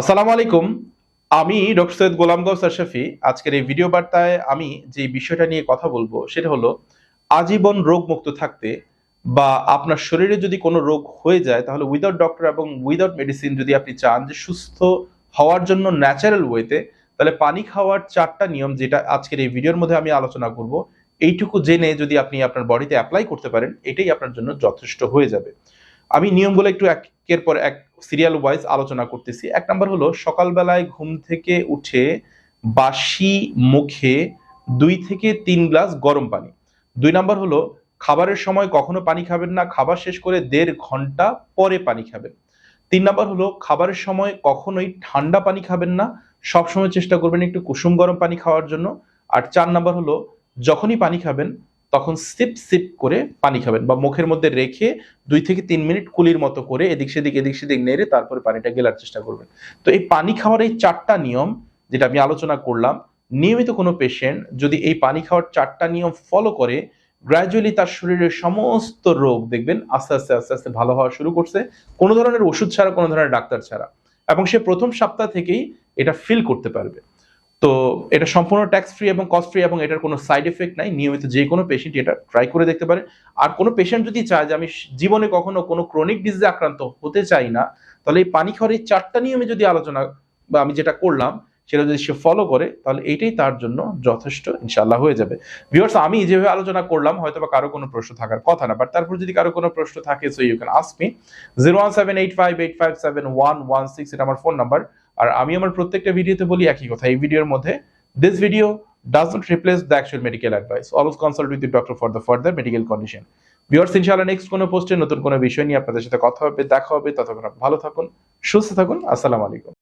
আসসালামু আলাইকুম। আমি ডক্টর সৈয়দ গোলাম গৌস আশরাফি আজকের এই ভিডিও বার্তায় আমি যে বিষয়টা নিয়ে কথা বলব, সেটা হলো আজীবন রোগ মুক্ত থাকতে বা আপনার শরীরে যদি কোনো রোগ হয়ে যায়, তাহলে উইদাউট ডক্টর এবং উইদাউট মেডিসিন যদি আপনি চান যে সুস্থ হওয়ার জন্য ন্যাচারাল ওয়েতে তাহলে পানি খাওয়ার চারটা নিয়ম যেটা আজকের এই ভিডিওর মধ্যে আমি আলোচনা করব, এইটুকু জেনে যদি আপনি আপনার বডিতে অ্যাপ্লাই করতে পারেন, এটাই আপনার জন্য যথেষ্ট হয়ে যাবে। আমি নিয়মগুলো একটু একের পর এক সিরিয়াল ওয়াইজ আলোচনা করতেছি। এক নম্বর হলো, সকালবেলায় ঘুম থেকে উঠে বাসি মুখে দুই থেকে তিন গ্লাস গরম পানি। দুই নম্বর হলো, খাবারের সময় কখনো পানি খাবেন না, খাবার শেষ করে দেড় ঘণ্টা পরে পানি খাবেন। তিন নম্বর হলো, খাবারের সময় কখনোই ঠান্ডা পানি খাবেন না, সবসময় চেষ্টা করবেন একটু কুসুম গরম পানি খাওয়ার জন্য। আর চার নম্বর হলো, যখনই পানি খাবেন তখন সিপ সিপ করে পানি খাবেন বা মুখের মধ্যে রেখে দুই থেকে তিন মিনিট কুলির মতো করে এদিক সেদিক এদিক সেদিক নেড়ে তারপরে পানিটা গেলার চেষ্টা করবেন। তো এই পানি খাওয়ার এই চারটা নিয়ম যেটা আমি আলোচনা করলাম, নিয়মিত কোনো পেশেন্ট যদি এই পানি খাওয়ার চারটা নিয়ম ফলো করে গ্র্যাজুয়ালি তার শরীরের সমস্ত রোগ দেখবেন আস্তে আস্তে আস্তে আস্তে ভালো হওয়া শুরু করছে, কোনো ধরনের ওষুধ ছাড়া, কোনো ধরনের ডাক্তার ছাড়া। এবং সে প্রথম সপ্তাহ থেকেই এটা ফিল করতে পারবে। তো এটা সম্পূর্ণ ট্যাক্স ফ্রি এবং কস্ট ফ্রি এবং এটার কোনো সাইড এফেক্ট নাই। নিয়মিত যে কোনো পেশেন্ট এটা ট্রাই করে দেখতে পারে। আর কোনো পেশেন্ট যদি চায় যে আমি জীবনে কখনো কোনো ক্রনিক ডিজিজে আক্রান্ত হতে চাই না, তাহলে এই পানি খাওয়ার এই চারটা নিয়মে যদি আলোচনা বা আমি যেটা করলাম, সেটা যদি সে ফলো করে, তাহলে এটাই তার জন্য যথেষ্ট ইনশাল্লাহ হয়ে যাবে। ভিউয়ার্স আমি যেভাবে আলোচনা করলাম হয়তো বা কারও কোনো প্রশ্ন থাকার কথা না বাট তারপর যদি কারও কোনো প্রশ্ন থাকে so you can ask me zero one seven eight five eight five seven one one six এটা আমার ফোন নাম্বার আর আমি আমার প্রত্যেকটা ভিডিওতে বলি একই কথা, এই ভিডিওর মধ্যে this video does not replace the actual medical advice always consult with doctor for the further medical condition. Viewers ইনশাআল্লাহ নেক্সট কোনো পোস্টে নতুন কোনো বিষয় নিয়ে আপনাদের সাথে কথা হবে, দেখা হবে, ততক্ষণ ভালো থাকুন, সুস্থ থাকুন, আসসালামু আলাইকুম